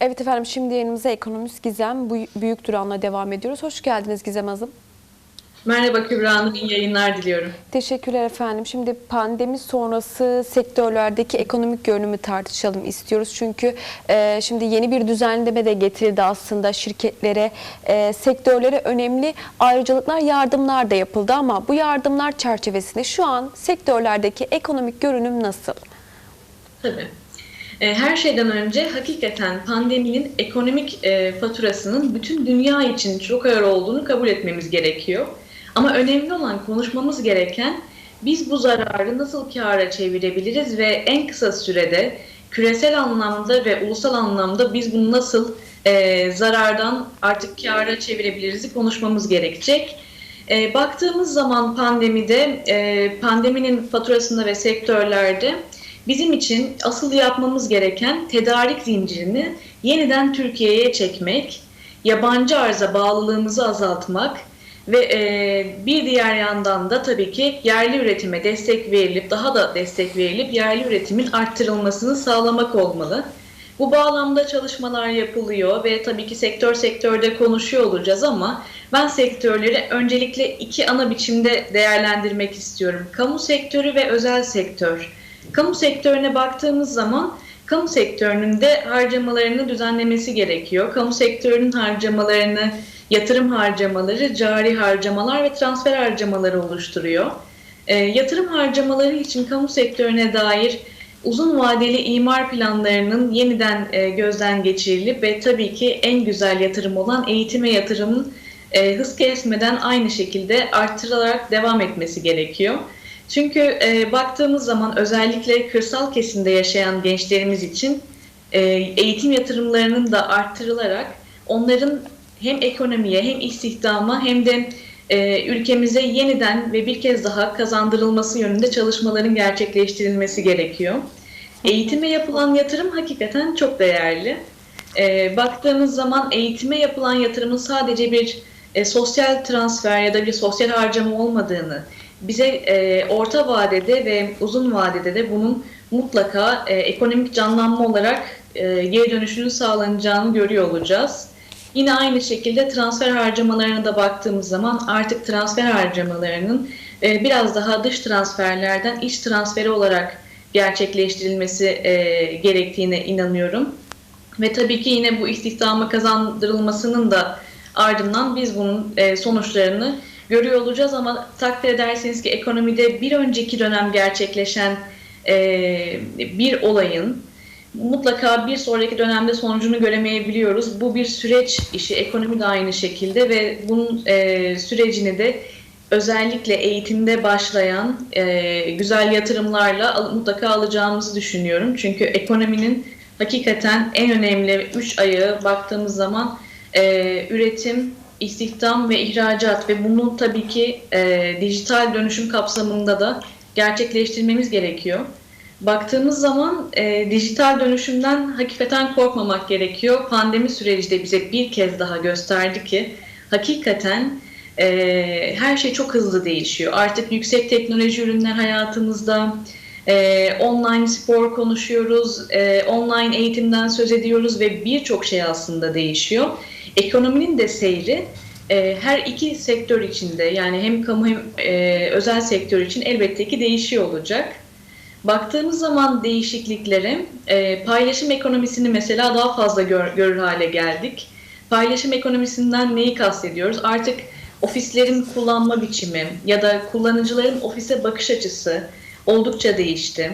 Evet efendim şimdi yayınımıza ekonomist Gizem Bu- Büyük Duran'la devam ediyoruz. Hoş geldiniz Gizem Hanım. Merhaba Kübra Hanım, iyi yayınlar diliyorum. Teşekkürler efendim. Şimdi pandemi sonrası sektörlerdeki ekonomik görünümü tartışalım istiyoruz. Çünkü e, şimdi yeni bir düzenleme de getirildi aslında şirketlere, e, sektörlere önemli ayrıcalıklar, yardımlar da yapıldı ama bu yardımlar çerçevesinde şu an sektörlerdeki ekonomik görünüm nasıl? Tabii. E, Her şeyden önce hakikaten pandeminin ekonomik e, faturasının bütün dünya için çok ağır olduğunu kabul etmemiz gerekiyor. Ama önemli olan konuşmamız gereken biz bu zararı nasıl kâra çevirebiliriz ve en kısa sürede küresel anlamda ve ulusal anlamda biz bunu nasıl e, zarardan artık kâra çevirebiliriz konuşmamız gerekecek. E, baktığımız zaman pandemide, e, pandeminin faturasında ve sektörlerde bizim için asıl yapmamız gereken tedarik zincirini yeniden Türkiye'ye çekmek, yabancı arza bağlılığımızı azaltmak ve e, bir diğer yandan da tabii ki yerli üretime destek verilip, daha da destek verilip yerli üretimin arttırılmasını sağlamak olmalı. Bu bağlamda çalışmalar yapılıyor ve tabii ki sektör sektörde konuşuyor olacağız ama ben sektörleri öncelikle iki ana biçimde değerlendirmek istiyorum. Kamu sektörü ve özel sektör. Kamu sektörüne baktığımız zaman kamu sektörünün de harcamalarını düzenlemesi gerekiyor. Kamu sektörünün harcamalarını, yatırım harcamaları, cari harcamalar ve transfer harcamaları oluşturuyor. E, yatırım harcamaları için kamu sektörüne dair uzun vadeli imar planlarının yeniden e, gözden geçirilip ve tabii ki en güzel yatırım olan eğitime yatırımın e, hız kesmeden aynı şekilde arttırılarak devam etmesi gerekiyor. Çünkü e, baktığımız zaman özellikle kırsal kesimde yaşayan gençlerimiz için e, eğitim yatırımlarının da arttırılarak onların hem ekonomiye hem istihdama hem de e, ülkemize yeniden ve bir kez daha kazandırılması yönünde çalışmaların gerçekleştirilmesi gerekiyor. Eğitime yapılan yatırım hakikaten çok değerli. E, baktığımız zaman eğitime yapılan yatırımın sadece bir e, sosyal transfer ya da bir sosyal harcama olmadığını, bize e, orta vadede ve uzun vadede de bunun mutlaka e, ekonomik canlanma olarak e, geri dönüşünün sağlanacağını görüyor olacağız. Yine aynı şekilde transfer harcamalarına da baktığımız zaman artık transfer harcamalarının e, biraz daha dış transferlerden iç transferi olarak gerçekleştirilmesi e, gerektiğine inanıyorum. Ve tabii ki yine bu istihdama kazandırılmasının da ardından biz bunun e, sonuçlarını görüyor olacağız ama takdir ederseniz ki ekonomide bir önceki dönem gerçekleşen e, bir olayın mutlaka bir sonraki dönemde sonucunu göremeyebiliyoruz. Bu bir süreç işi, ekonomi de aynı şekilde ve bunun e, sürecini de özellikle eğitimde başlayan e, güzel yatırımlarla al- mutlaka alacağımızı düşünüyorum. Çünkü ekonominin hakikaten en önemli üç ayağı baktığımız zaman e, üretim, istihdam ve ihracat ve bunu tabii ki e, dijital dönüşüm kapsamında da gerçekleştirmemiz gerekiyor. Baktığımız zaman e, dijital dönüşümden hakikaten korkmamak gerekiyor. Pandemi süreci de bize bir kez daha gösterdi ki hakikaten e, her şey çok hızlı değişiyor. Artık yüksek teknoloji ürünler hayatımızda, e, online spor konuşuyoruz, e, online eğitimden söz ediyoruz ve birçok şey aslında değişiyor. Ekonominin de seyri e, her iki sektör içinde yani hem kamu hem e, özel sektör için elbette ki değişiyor olacak. Baktığımız zaman değişikliklere e, paylaşım ekonomisini mesela daha fazla gör, görür hale geldik. Paylaşım ekonomisinden neyi kastediyoruz? Artık ofislerin kullanma biçimi ya da kullanıcıların ofise bakış açısı oldukça değişti.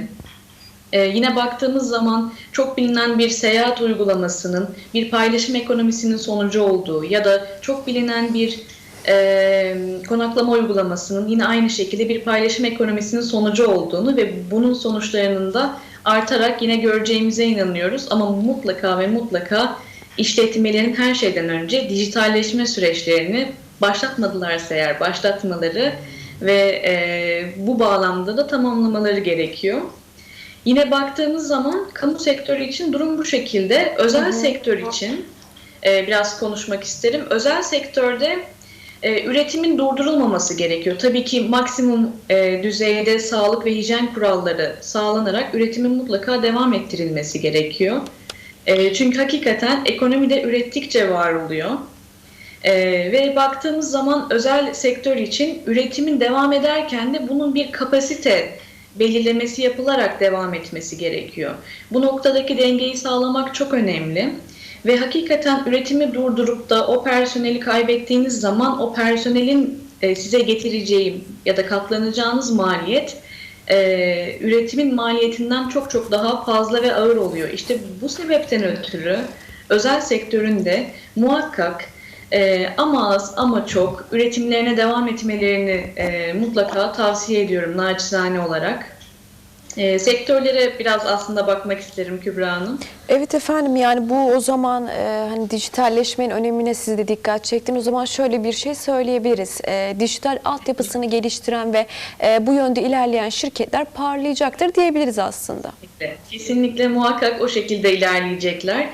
Ee, yine baktığımız zaman çok bilinen bir seyahat uygulamasının bir paylaşım ekonomisinin sonucu olduğu ya da çok bilinen bir e, konaklama uygulamasının yine aynı şekilde bir paylaşım ekonomisinin sonucu olduğunu ve bunun sonuçlarının da artarak yine göreceğimize inanıyoruz. Ama mutlaka ve mutlaka işletmelerin her şeyden önce dijitalleşme süreçlerini başlatmadılarsa eğer başlatmaları ve e, bu bağlamda da tamamlamaları gerekiyor. Yine baktığımız zaman kamu sektörü için durum bu şekilde. Özel Hı hı. sektör için e, biraz konuşmak isterim. Özel sektörde e, üretimin durdurulmaması gerekiyor. Tabii ki maksimum e, düzeyde sağlık ve hijyen kuralları sağlanarak üretimin mutlaka devam ettirilmesi gerekiyor. E, çünkü hakikaten ekonomide ürettikçe var oluyor. E, ve baktığımız zaman özel sektör için üretimin devam ederken de bunun bir kapasite belirlemesi yapılarak devam etmesi gerekiyor. Bu noktadaki dengeyi sağlamak çok önemli. Ve hakikaten üretimi durdurup da o personeli kaybettiğiniz zaman o personelin e, size getireceği ya da katlanacağınız maliyet e, üretimin maliyetinden çok çok daha fazla ve ağır oluyor. İşte bu sebepten ötürü özel sektöründe muhakkak e, ama az ama çok üretimlerine devam etmelerini e, mutlaka tavsiye ediyorum naçizane olarak. E, sektörlere biraz aslında bakmak isterim Kübra Hanım. Evet efendim yani bu o zaman e, hani dijitalleşmenin önemine siz de dikkat çektiniz. O zaman şöyle bir şey söyleyebiliriz. E, dijital altyapısını geliştiren ve e, bu yönde ilerleyen şirketler parlayacaktır diyebiliriz aslında. Kesinlikle, kesinlikle muhakkak o şekilde ilerleyecekler.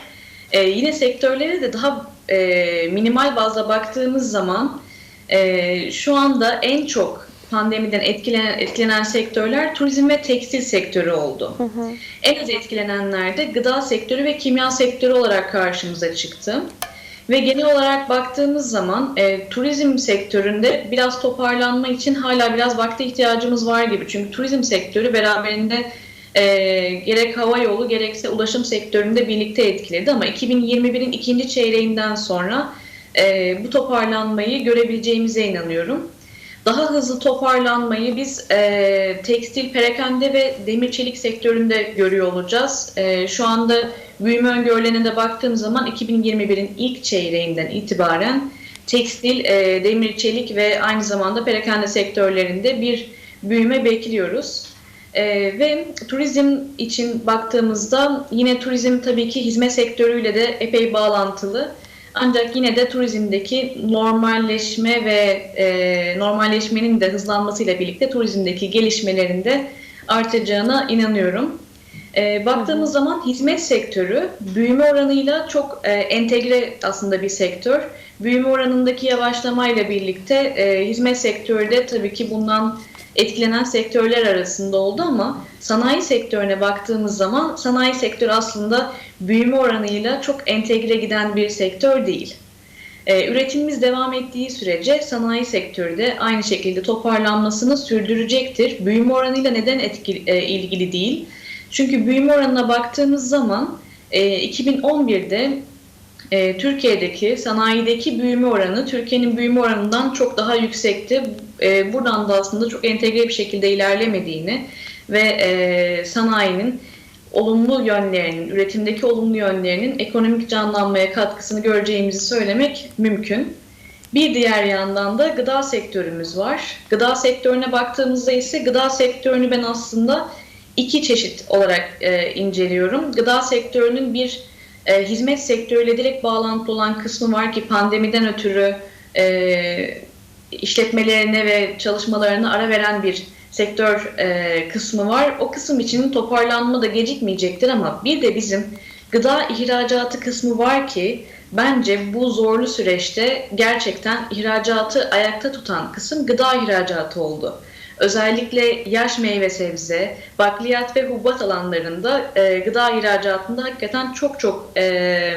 Ee, yine sektörlere de daha e, minimal bazda baktığımız zaman e, şu anda en çok pandemiden etkilenen, etkilenen sektörler turizm ve tekstil sektörü oldu. Hı hı. En az etkilenenler de gıda sektörü ve kimya sektörü olarak karşımıza çıktı. Ve genel olarak baktığımız zaman e, turizm sektöründe biraz toparlanma için hala biraz vakte ihtiyacımız var gibi. Çünkü turizm sektörü beraberinde e, gerek hava yolu gerekse ulaşım sektöründe birlikte etkiledi. Ama 2021'in ikinci çeyreğinden sonra e, bu toparlanmayı görebileceğimize inanıyorum. Daha hızlı toparlanmayı biz e, tekstil, perakende ve demir çelik sektöründe görüyor olacağız. E, şu anda büyüme öngörülerine de baktığım zaman 2021'in ilk çeyreğinden itibaren tekstil, e, demir çelik ve aynı zamanda perakende sektörlerinde bir büyüme bekliyoruz. E, ve turizm için baktığımızda yine turizm tabii ki hizmet sektörüyle de epey bağlantılı. Ancak yine de turizmdeki normalleşme ve e, normalleşmenin de hızlanmasıyla birlikte turizmdeki gelişmelerin de artacağına inanıyorum. E, baktığımız zaman hizmet sektörü büyüme oranıyla çok e, entegre aslında bir sektör. Büyüme oranındaki yavaşlamayla birlikte e, hizmet sektörü de tabii ki bundan etkilenen sektörler arasında oldu ama sanayi sektörüne baktığımız zaman sanayi sektörü aslında büyüme oranıyla çok entegre giden bir sektör değil. Ee, üretimimiz devam ettiği sürece sanayi sektörü de aynı şekilde toparlanmasını sürdürecektir. Büyüme oranıyla neden etkili, e, ilgili değil? Çünkü büyüme oranına baktığımız zaman e, 2011'de e, Türkiye'deki sanayideki büyüme oranı Türkiye'nin büyüme oranından çok daha yüksekti. E, buradan da aslında çok entegre bir şekilde ilerlemediğini ve e, sanayinin olumlu yönlerinin, üretimdeki olumlu yönlerinin ekonomik canlanmaya katkısını göreceğimizi söylemek mümkün. Bir diğer yandan da gıda sektörümüz var. Gıda sektörüne baktığımızda ise gıda sektörünü ben aslında iki çeşit olarak e, inceliyorum. Gıda sektörünün bir e, hizmet sektörüyle direkt bağlantılı olan kısmı var ki pandemiden ötürü e, işletmelerine ve çalışmalarına ara veren bir sektör e, kısmı var. O kısım için toparlanma da gecikmeyecektir ama bir de bizim gıda ihracatı kısmı var ki bence bu zorlu süreçte gerçekten ihracatı ayakta tutan kısım gıda ihracatı oldu. Özellikle yaş meyve sebze, bakliyat ve hububat alanlarında e, gıda ihracatında hakikaten çok çok e,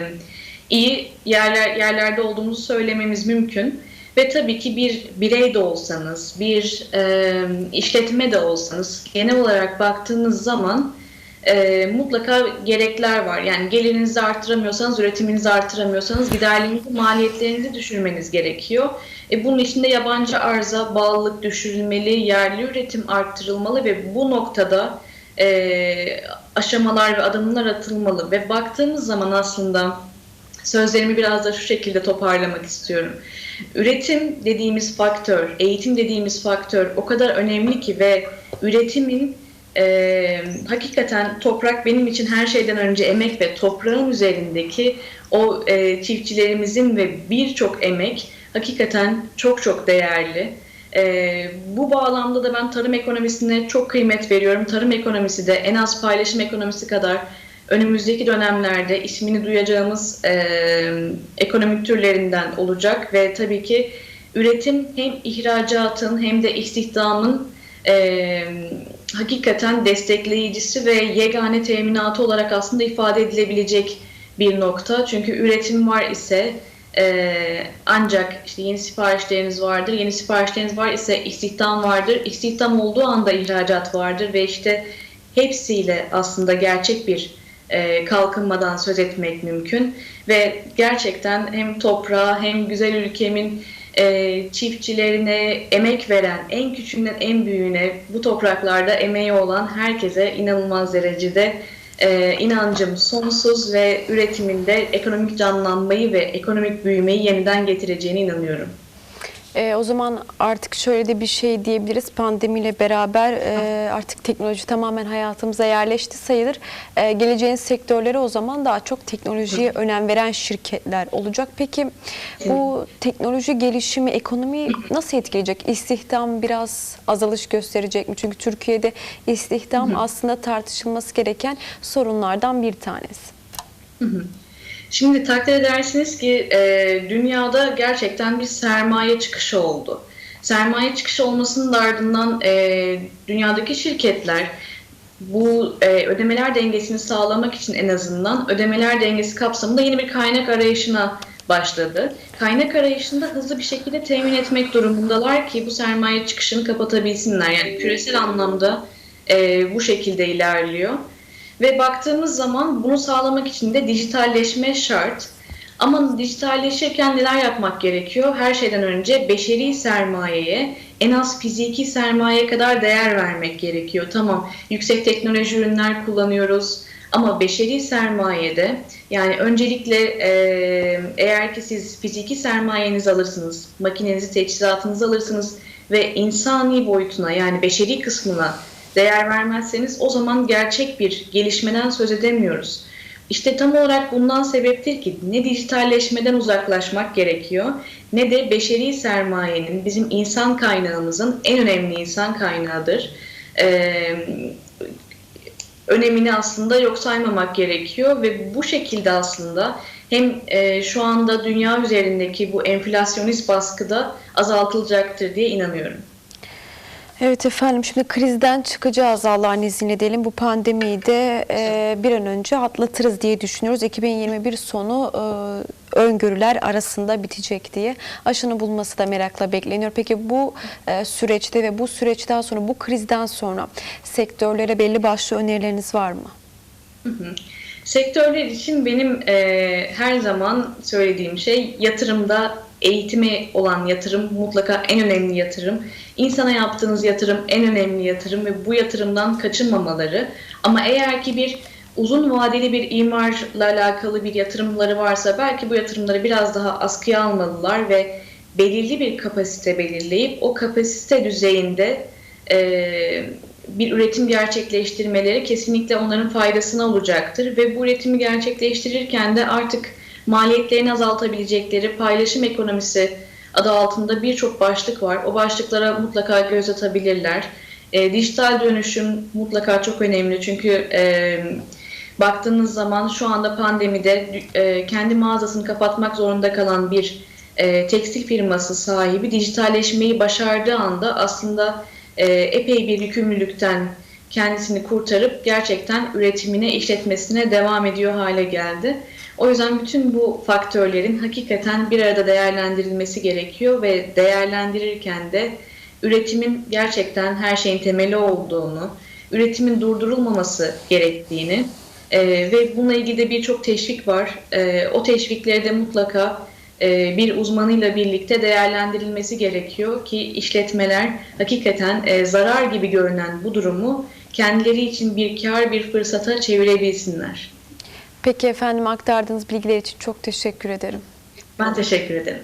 iyi yerler yerlerde olduğumuzu söylememiz mümkün. Ve tabii ki bir birey de olsanız, bir e, işletme de olsanız genel olarak baktığınız zaman e, mutlaka gerekler var. Yani gelirinizi arttıramıyorsanız, üretiminizi arttıramıyorsanız giderlerinizi, maliyetlerinizi düşürmeniz gerekiyor. E, bunun için de yabancı arıza, bağlılık düşürülmeli, yerli üretim arttırılmalı ve bu noktada e, aşamalar ve adımlar atılmalı. Ve baktığımız zaman aslında sözlerimi biraz da şu şekilde toparlamak istiyorum. Üretim dediğimiz faktör, eğitim dediğimiz faktör o kadar önemli ki ve üretimin e, hakikaten toprak benim için her şeyden önce emek ve toprağın üzerindeki o e, çiftçilerimizin ve birçok emek hakikaten çok çok değerli. E, bu bağlamda da ben tarım ekonomisine çok kıymet veriyorum. Tarım ekonomisi de en az paylaşım ekonomisi kadar önümüzdeki dönemlerde ismini duyacağımız e, ekonomik türlerinden olacak ve tabii ki üretim hem ihracatın hem de istihdamın e, hakikaten destekleyicisi ve yegane teminatı olarak aslında ifade edilebilecek bir nokta. Çünkü üretim var ise e, ancak işte yeni siparişleriniz vardır. Yeni siparişleriniz var ise istihdam vardır. İstihdam olduğu anda ihracat vardır ve işte hepsiyle aslında gerçek bir e, kalkınmadan söz etmek mümkün ve gerçekten hem toprağa hem güzel ülkemin e, çiftçilerine emek veren en küçüğünden en büyüğüne bu topraklarda emeği olan herkese inanılmaz derecede e, inancım sonsuz ve üretiminde ekonomik canlanmayı ve ekonomik büyümeyi yeniden getireceğine inanıyorum. E, o zaman artık şöyle de bir şey diyebiliriz. Pandemiyle beraber e, artık teknoloji tamamen hayatımıza yerleşti sayılır. E, geleceğin sektörleri o zaman daha çok teknolojiye önem veren şirketler olacak. Peki bu teknoloji gelişimi ekonomiyi nasıl etkileyecek? İstihdam biraz azalış gösterecek mi? Çünkü Türkiye'de istihdam aslında tartışılması gereken sorunlardan bir tanesi. Şimdi takdir edersiniz ki e, dünyada gerçekten bir sermaye çıkışı oldu. Sermaye çıkışı olmasının da ardından e, dünyadaki şirketler bu e, ödemeler dengesini sağlamak için en azından ödemeler dengesi kapsamında yeni bir kaynak arayışına başladı. Kaynak arayışında hızlı bir şekilde temin etmek durumundalar ki bu sermaye çıkışını kapatabilsinler. Yani küresel anlamda e, bu şekilde ilerliyor. Ve baktığımız zaman bunu sağlamak için de dijitalleşme şart. Ama dijitalleşirken neler yapmak gerekiyor? Her şeyden önce beşeri sermayeye en az fiziki sermaye kadar değer vermek gerekiyor. Tamam yüksek teknoloji ürünler kullanıyoruz ama beşeri sermayede yani öncelikle e, eğer ki siz fiziki sermayenizi alırsınız, makinenizi, teçhizatınızı alırsınız ve insani boyutuna yani beşeri kısmına değer vermezseniz o zaman gerçek bir gelişmeden söz edemiyoruz. İşte tam olarak bundan sebeptir ki ne dijitalleşmeden uzaklaşmak gerekiyor ne de beşeri sermayenin bizim insan kaynağımızın en önemli insan kaynağıdır. Ee, önemini aslında yok saymamak gerekiyor ve bu şekilde aslında hem e, şu anda dünya üzerindeki bu enflasyonist baskıda azaltılacaktır diye inanıyorum. Evet efendim şimdi krizden çıkacağız Allah'ın izniyle diyelim. Bu pandemiyi de e, bir an önce atlatırız diye düşünüyoruz. 2021 sonu e, öngörüler arasında bitecek diye. Aşının bulması da merakla bekleniyor. Peki bu e, süreçte ve bu süreçten sonra bu krizden sonra sektörlere belli başlı önerileriniz var mı? Hı hı. Sektörler için benim e, her zaman söylediğim şey yatırımda eğitime olan yatırım mutlaka en önemli yatırım. İnsana yaptığınız yatırım en önemli yatırım ve bu yatırımdan kaçınmamaları. Ama eğer ki bir uzun vadeli bir imarla alakalı bir yatırımları varsa belki bu yatırımları biraz daha askıya almalılar ve belirli bir kapasite belirleyip o kapasite düzeyinde e, bir üretim gerçekleştirmeleri kesinlikle onların faydasına olacaktır ve bu üretimi gerçekleştirirken de artık maliyetlerini azaltabilecekleri paylaşım ekonomisi adı altında birçok başlık var. O başlıklara mutlaka göz atabilirler. E, dijital dönüşüm mutlaka çok önemli çünkü e, baktığınız zaman şu anda pandemide e, kendi mağazasını kapatmak zorunda kalan bir e, tekstil firması sahibi dijitalleşmeyi başardığı anda aslında e, epey bir yükümlülükten kendisini kurtarıp gerçekten üretimine, işletmesine devam ediyor hale geldi. O yüzden bütün bu faktörlerin hakikaten bir arada değerlendirilmesi gerekiyor ve değerlendirirken de üretimin gerçekten her şeyin temeli olduğunu, üretimin durdurulmaması gerektiğini e, ve bununla ilgili de birçok teşvik var. E, o teşvikleri de mutlaka e, bir uzmanıyla birlikte değerlendirilmesi gerekiyor ki işletmeler hakikaten e, zarar gibi görünen bu durumu kendileri için bir kar, bir fırsata çevirebilsinler. Peki efendim aktardığınız bilgiler için çok teşekkür ederim. Ben teşekkür ederim.